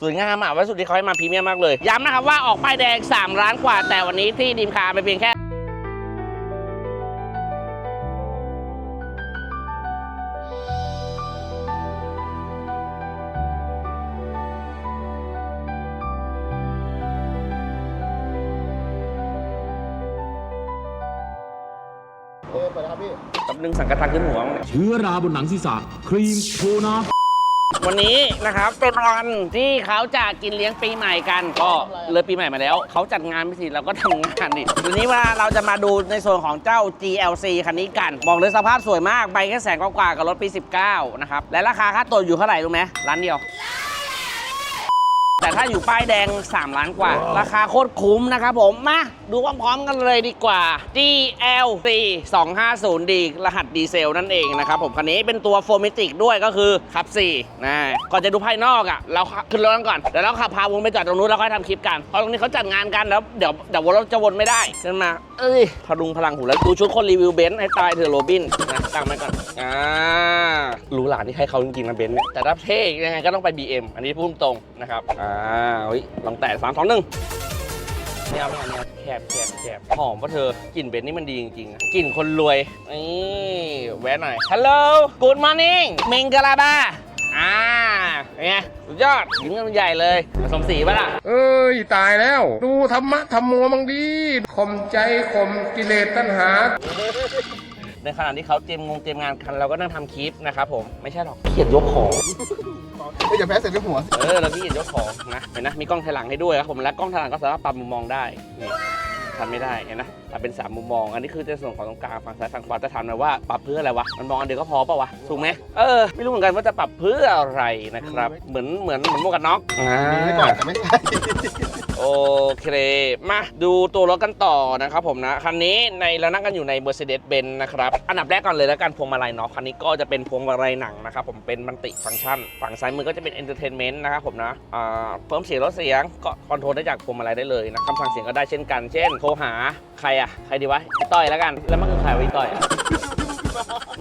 สวยงามอะวัสดุที่เขาให้มาพรีเมียมมากเลย ย้ำนะครับว่าออกป้ายแดง 3 ล้านกว่า แต่วันนี้ที่ดีมคาร์ไปเพียงแค่เอ๊ะเปิดแล้วครับพี่กับหนึ่งสังกะทานขึ้นหัวมั้งเนี่ย เชื้อราบนหนังศีรษะครีมโทนา วันนี้นะครับเป็นวันที่เขาจะกินเลี้ยงปีใหม่กันก็เลยปีใหม่มาแล้ว เขาจัดงานพิธีเราก็ทำงานดิวันนี้ว่าเราจะมาดูในส่วนของเจ้า GLC คันนี้กัน บอกเลยสภาพสวยมากใบแค่แสนกว่าๆกับรถปี 19 นะครับ และราคาค่าตัวอยู่เท่าไหร่รู้ไหมล้านเดียว แต่ถ้าอยู่ป้ายแดง 3 ล้านกว่า ราคาโคตรคุ้มนะครับผม มาดูพร้อมๆกันเลยดีกว่า GLC 250D รหัสดีเซลนั่นเองนะครับผมคันนี้เป็นตัวโฟมิติกด้วยก็คือขับ4นะก่อนจะดูภายนอกอะเราขึ้นรถกันก่อนเดี๋ยวเราขับพาวงไปจอดตรงนู้นแล้วค่อยทำคลิปกันเพราะตรงนี้เขาจัดงานกันแล้วเดี๋ยวเดี๋ยววนรถจะวนไม่ได้ใช่ไหมเอ้ยพลุงพลังหูแล้วดูชุดคนรีวิวเบนซ์ให้ตายเถอะโรบินนะตั้งไว้ก่อนอ่ารู้หลานที่ให้เขาจริงๆนะเบนซ์เนี่ยแต่ถ้าเท่ยังไงก็ต้องไป BM อันนี้พูดตรงๆนะครับอ่าเฮ้ยลองแตะสามสองหนึ่งไม่เอาไม่เอาไม่เอาแคบแคบแคบหอมปะเธอกลิ่นเบนนี่มันดีจริงๆอะกลิ่นคนรวยนี่แวะหน่อยฮัลโหลกูดมอร์นิ่งเมงกะลาบาอ่าเป็นไงสุดยอดยิ้มกันใหญ่เลยผสมสีปะล่ะ เอ้ย ตายแล้ว ดูธรรมะธรรมโมมังดีข่มใจข่มกิเลสตัณหา ในขณะที่เขาเตรียมงงเตรียมงานกันเราก็นั่งทำคลิปนะครับผมไม่ใช่หรอกเขียนยกของ เฮ้ยอย่าแพ้เสร็จที่หัว เออเราที่เห็นเจ้าของนะเห็นนะมีกล้องถอยหลังให้ด้วยครับผมและกล้องถอยหลังก็สามารถปรับมุมมองได้นี่ ทำไม่ได้เห็นนะปรับเป็น 3 มุมมอง อันนี้คือในส่วนของตรงกลางฝั่งซ้ายฝั่งขวาจะถามหน่อยว่าปรับเพื่ออะไรวะ มันมองอันเดียวก็พอเปล่าวะ ถูกไหมเออ ไม่รู้เหมือนกันว่าจะปรับเพื่ออะไรนะครับ เหมือนเหมือนเหมือนหมวกกันน็อกอ่า มีไว้ก่อนแต่ไม่ใช่โอเค มาดูตัวรถกันต่อนะครับผมนะ คันนี้ในเรานั่งกันอยู่ใน Mercedes-Benz นะครับ อันดับแรกก่อนเลยแล้วกันพวงมาลัยเนาะคันนี้ก็จะเป็นพวงมาลัยหนังนะครับผมเป็นมันติฟังก์ชัน ฝั่งซ้ายมือก็จะเป็น Entertainment นะครับผมนะอ่าเพิ่มเสียงลดเสียงก็คอนโทรลได้จากพวงมาลัยได้เลยนะคำสั่งเสียงก็ได้เช่นกัน เช่นโทรหาใครอะใครดีวะพี่ต้อยแล้วกัน แล้วมันคือใครวะพี่ต้อยอะ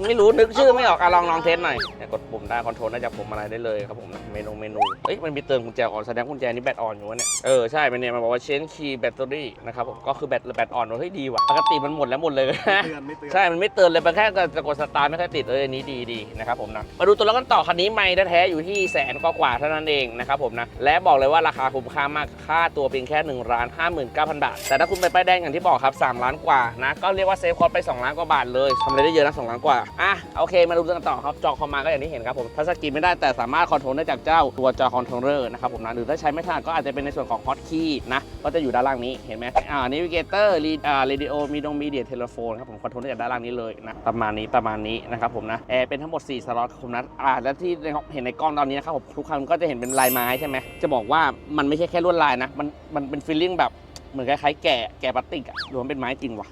ไม่รู้นึกชื่อไม่ออกอะลองลองเทสหน่อยเนี่ย กดปุ่มได้คอนโทรลได้จากปุ่มอะไรได้เลยครับผมนะเมนูเมนูเอ้ยมันมีเติมกุญแจอ่อนแสดงกุญแจนี่แบตอ่อนอยู่วะเนี่ยเออใช่มันเนี่ยมันบอกว่าเชนคีย์แบตเตอรี่นะครับผมก็คือแบตแบตอ่อนเฮ้ยดีว่ะปกติมันหมดแล้วหมดเลยเตือนไม่เตือนใช่มันไม่เตือนเลยมันแค่จะกดสตาร์ทไม่ค่อยติดเอออันนี้ดีดีนะครับผมนะมาดูตัวรถกันต่อคันนี้ไม่แท้ๆอยู่ที่แสนกว่าๆเท่านั้นเองนะครับผมนะและบอกเลยว่าราคาคุ้มค่ามากค่าตัวเพียงแค่1นึ่งล้านห้าหมื่นเก้าพันบาท แต่ถ้าคุณไปป้ายแดงอย่างที่บอกครับ 3 ล้านกว่านะก็เรียกว่าเซฟคอร์สไป 2 ล้านกว่าบาทเลยทำอะไรได้เยอะนะ2ล้านกว่าอะโอเคมาดูกันต่อครับจอคอมมาก็อย่างที่เห็นครับผมทัชสกรีนไม่ได้แต่สามารถคอนโทรลได้จากเจ้าตัวจอคอนโทรลเลอร์นะครับผมนะหรือถ้าใช้ไม่ถนัดก็อาจจะเป็นในส่วนของฮอตคีย์นะก็จะอยู่ด้านล่างนี้เห็นไหมอ่านิวิเกเตอร์รีอ่าเรดิโอมีดงมีเดียเทเลโฟนครับผมคอนโทรลได้จากด้านล่างนี้เลยนะประมาณนี้ประมาณนี้นะครับผมนะแอร์เป็นทั้งหมด 4 สล็อตครับผมนะอ่าและที่เห็นในกล้องตอนนี้นะครับผมทุกคันก็จะเห็นเป็นลายไม้ใช่ไหมจะบอกว่ามันไม่ใช่แค่ลวดลายนะมันมันเป็นฟีลลิ่งแบบเหมือนคล้ายๆแกะแกะพลาสติกอะหรือว่ามันเป็นไม้จริงวะ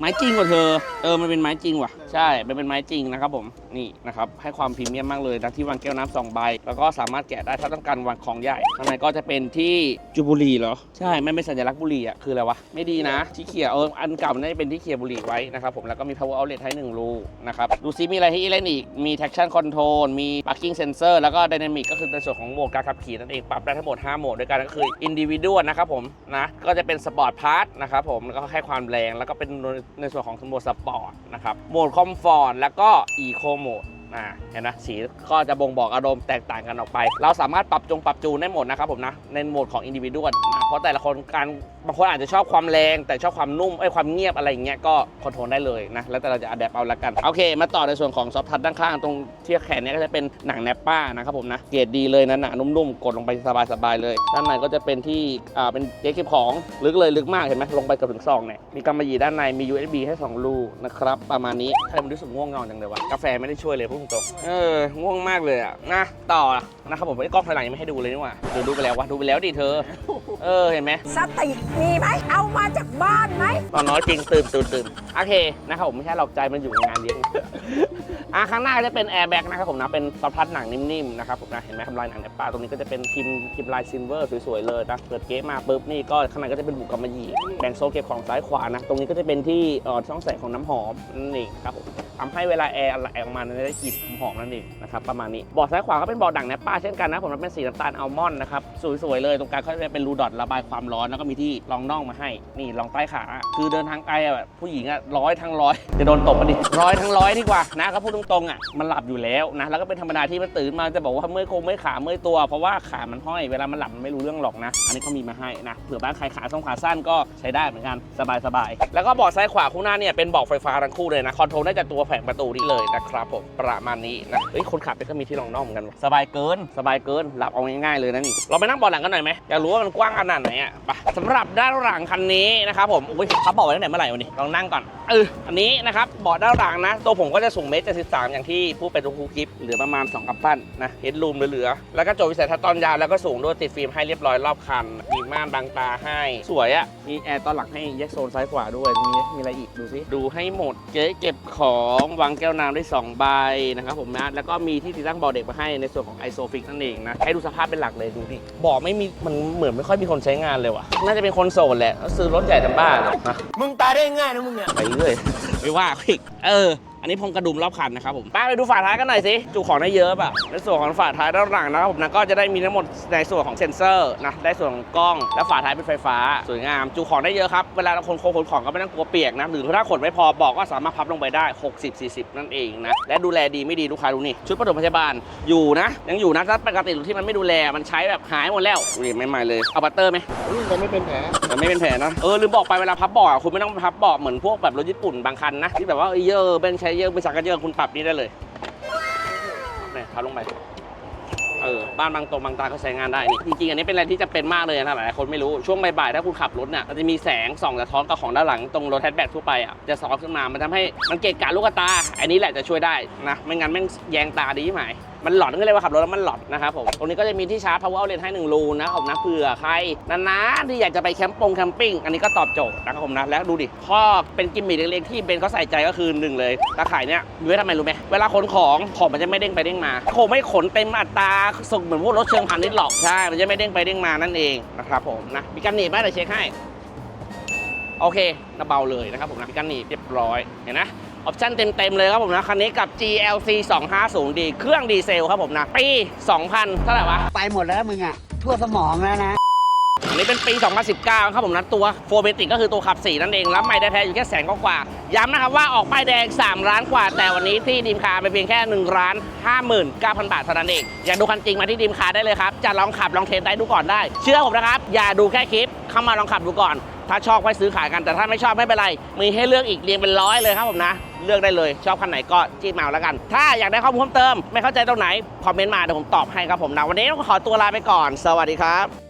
ไม้จริงกว่าเธอเออมันเป็นไม้จริงว่ะ ใช่มันเป็นไม้จริงนะครับผมนี่นะครับให้ความพรีเมียมมากเลยนะที่วางแก้วน้ำสองใบ แล้วก็สามารถแกะได้ถ้าต้องการวางของใหญ่ข้างในก็จะเป็นที่จูบุหรีเหรอใช่ไม่เป็นสัญลักษณ์บุหรีอะคืออะไรวะไม่ดีนะ ที่เขี่ยเอออันเก่ามันน่าจะเป็นที่เขี่ยบุหรีไว้นะครับผมแล้วก็มี power outlet ให้หนึ่งรูนะครับดูซิมีอะไรให้เล่นอีกมี traction control มี parking sensor แล้วก็ dynamic ก็คือในส่วนของโหมดการขับขี่นั่นเองปรับได้ทั้งหมด5โหมดด้วยกันก็คือ individual นะครับผมนะก็จะเป็น sport part นะครับผมแล้วก็ให้ความแรงแล้วก็เป็นในส่วนของโหมดสปอร์ตนะครับโหมดคอมฟอร์ตแล้วก็อีโคโหมดอ่าเห็นไหมสีก็จะบ่งบอกอารมณ์แตกต่างกันออกไป เราสามารถปรับจงปรับจูนได้หมดนะครับผมนะ ในโหมดของอินดิวิดวลนะ เพราะแต่ละคนการบางคนอาจจะชอบความแรง แต่ชอบความนุ่มไอ้ความเงียบอะไรอย่างเงี้ยก็คอนโทรลได้เลยนะแล้วแต่เราจะอัดแอปเอาละกันโอเค มาต่อในส่วนของซอฟทัชด้านข้างตรงที่แขนเนี้ยก็จะเป็นหนังแนปป้านะครับผมนะเกรดดีเลยนะหนานุ่มๆกดลงไปสบายๆเลย ด้านในก็จะเป็นที่อ่าเป็นเจ๊เก็บของลึกเลยลึกมากเห็นไหมลงไปเกือบถึงซองเนี่ยมีกำมะหยี่ด้านในมี USB ให้สองรูนะครับประมาณนี้ใครมันรู้สึกง่วงนอนจังเลยวะกาแฟไม่ได้ช่วยเลยพูดตรงเออง่วงมากเลยอะนะต่อนะครับผมไอ้กล้องถอยหลังยังไม่ให้ดูเลยนี่หว่าเดี๋ยวดูไปแล้ววะดูไปแล้วดิเธอเอออเห็นไหมสติมีไหมเอามาจากบ้านไหมตอนน้อยจริงตื่นตื่นตื่นโอเคนะครับผมไม่ใช่หรอกใจมันอยู่ในงานเลี้ยง อะข้างหน้าจะเป็นแอร์แบ็กนะครับผมนะเป็นซอฟทัชหนังนิ่มๆนะครับผมนะเห็นไหมทำลายหนังในป้าตรงนี้ก็จะเป็นพิมพ์พิมพ์ลายซิลเวอร์สวยๆเลยนะเปิดเกมมาปุ๊บนี่ก็ข้างในก็จะเป็นบุกกำมะหยี่แบ่งโซนเก็บของซ้ายขวานะตรงนี้ก็จะเป็นที่เอ่อช่องแสงของน้ำหอมนั่นเองครับผมทำให้เวลาแอร์ไหลออกมาเนี่ยได้กลิ่นหอมๆนั่นเองนะครับประมาณนี้บอร์ดซ้ายขวาก็เป็นบอร์ดหนังในป้าเช่นกันนะผมมันเป็นสีน้ำตาลอัลมอนด์นะครับสวยๆเลยตรงกลางก็จะเป็นรูดอทระบายความร้อนแล้วก็มีที่รองน่องมาให้ นี่รองใต้ขา คือเดินทางไกลอะแบบผู้หญิงอะร้อยทั้งร้อยจะโดนตบมาดิร้อยทั้งร้อยดีกว่านะก็พูดตรงๆอะมันหลับอยู่แล้วนะแล้วก็เป็นธรรมดาที่มันตื่นมาจะบอกว่าเมื่อยโคงเมื่อยขาเมื่อยตัว เพราะว่าขามันห้อยเวลามันหลับมันไม่รู้เรื่องหรอกนะ อันนี้เขามีมาให้นะเผื่อบ้านใครขาส้งขาสั้นก็ใช้ได้เหมือนกันสบายๆแล้วก็เบาะซ้ายขวาคู่หน้าเนี่ยเป็นเบาะไฟฟ้าทั้งคู่เลยนะคอนโทรลได้จากตัวแผงประตูนี้เลยนะครับผมประมาณนี้นะเฮ้ยคนขับเนี่ยก็มีที่รองน่องเหมือนกันสบายเกินสบายเกินหลับเอาง่ายๆเลยนะนี่เราไปนั่งเบาะหลังกันหน่อยไหมอยากรู้ว่ามันกว้างขนาดไหนอะไปสำหรับด้านหลังคันนี้นะครับผมอุ้ยเขาบอกไว้ตั้งแต่เมื่อไหร่วันนี้ลองนั่งก่อนเอออันนี้นะครับเบาะด้านหลังนะ ตัวผมก็จะสูงเมตรเจ็ดสิบสามอย่างที่พูดไปทุกคลิปเหลือประมาณ2กำปั้นนะเฮดรูมเหลือๆแล้วก็จบวิสัยทัศน์ตอนยาวแล้วก็สูงด้วยติดฟิล์มให้เรียบร้อยรอบคันมีม่านบังตาให้สวยอะมีแอร์ตอนหลังให้แยกโซนซ้ายขวาด้วยมีมีอะไรอีกดูสิดูให้หมดเก๊เก็บของวางแก้วน้ำได้สองใบนะครับผมนะแล้วก็มีที่ติดตั้งเบาะเด็กมาให้ในส่วนของไอโซฟิกนั่นเองนะให้ดูสภาพเป็นหลักเลยดูดิเบาะไม่มีมันเหมือนไม่ค่อยมีคนใช้งานเลยว่ะ น่าจะเป็นคนโสดแหละแล้วซื้อรถใหญ่ทำบ้านอะนะมึงตายได้ง่ายนะมึงเนี่ย ไปเรื่อย ไม่ว่าเขาอีกเออ อันนี้พงกระดุมรอบคันนะครับผมป้าไปดูฝาท้ายกันหน่อยสิจุของได้เยอะป่ะในส่วนของฝาท้ายด้านหลังนะครับผมนะก็จะได้มีทั้งหมดในส่วนของเซ็นเซอร์นะได้ส่วนของกล้อง และฝาท้ายเป็นไฟฟ้า สวยงามจุของได้เยอะครับเวลาเราขนของขนของก็ไม่ต้องกลัวเปียกนะหรือถ้าขนไม่พอบอกก็สามารถพับลงไปได้ 60 40 นั่นเองนะและดูแลดีไม่ดีลูกค้าดูนี่ชุดปฐมพยาบาลอยู่นะ ยังอยู่นะถ้าปกติที่มันไม่ดูแลมันใช้แบบหายหมดแล้วดูดิไม่ใหม่เลยเอาบัตเตอร์ไหมอุ้ยแต่ไม่เป็นแผลแต่ไม่เป็นแผลนะเออลืมบอกไปเวลาพับเบาะอะคุณไม่ต้องพับเบาะเหมือนพวกแบบรถญี่ปุ่นบางคันนะที่แบบว่าเออเยอะเป็นใช้เยอะไป็นสักกันเยอะคุณปรับนี้ได้เลยเนี่ยพับลงไปเออบ้านบางตรงบางตาก็ใช้งานได้นี่จริงๆอันนี้เป็นอะไรที่จะเป็นมากเลยนะหลายๆคนไม่รู้ช่วงบ่ายๆถ้าคุณขับรถเนี่ยมันจะมีแสงส่องสะท้อนกับของด้านหลังตรงรถแฮชแบ็กทั่วไปอะจะสอขึ้นมามันทำให้มันเกะกะลูกตา อันนี้แหละจะช่วยได้นะไม่งั้นแม่งแยงตาดีไหม มันหลอนก็เลยว่าขับรถแล้วมันหลอนนะครับผมตรงนี้ก็จะมีที่ชาร์จ power outlet ให้1รูนะครับผมนะเผื่อใครนานๆที่อยากจะไปแคมป์ปงแคมปิ้งอันนี้ก็ตอบโจทย์นะครับผมนะแล้วดูดิข้อเป็นกิมมิคเล็กๆที่เบนเขาใส่ใจก็คือหนึ่งเลยตาข่ายเนี่ยมีไว้ทำไมรู้ไหมเวลาขนของของมันจะไม่เด้งไปเด้งมาโคไม่ขนเต็มอัตราส่งเหมือนพวกรถเชิงพาณิชย์หรอกใช่มันจะไม่เด้งไปเด้งมานั่นเองนะครับผมนะมีการหนีบไหมเดี๋ยวเช็คให้โอเคนะเบาเลยนะครับผมนะมีการหนีบเรียบร้อยเห็นนะ ออปชั่นเต็ม ๆ เลยครับผมนะ คันนี้กับ GLC 250D เครื่องดีเซลครับผมนะ ปี 2000 เท่าไหร่วะ ไปหมดแล้วมึงอะ ทั่วสมองแล้วนะอันนี้เป็นปี 2019 ครับผมนะ ตัวโฟเมติกก็คือตัวขับ 4 นั่นเองแล้วไม่ได้แท้อยู่แค่แสนกว่าๆย้ำนะครับว่าออกป้ายแดง 3 ล้านกว่า แต่วันนี้ที่ดีมคาร์ไปเพียงแค่1ล้าน59,000 บาทเท่านั้นเอง อยากดูคันจริงมาที่ดีมคาร์ได้เลยครับ จะลองขับลองเทสได้ดูก่อนได้ เชื่อผมนะครับ อย่าดูแค่คลิป เข้ามาลองขับดูก่อน ถ้าชอบไว้ซื้อขายกันแต่ถ้าไม่ชอบไม่เป็นไร มีให้เลือกอีกเรียงเป็นร้อยเลยครับผมนะเลือกได้เลยชอบคันไหนก็จี้มเอาแล้วกัน ถ้าอยากได้ข้อมูลเพิ่มเติม ไม่เข้าใจตรงไหนคอมเมนต์มาเดี๋ยวผมตอบให้ครับผมนะวันนี้ต้องขอตัวลาไปก่อน สวัสดีครับ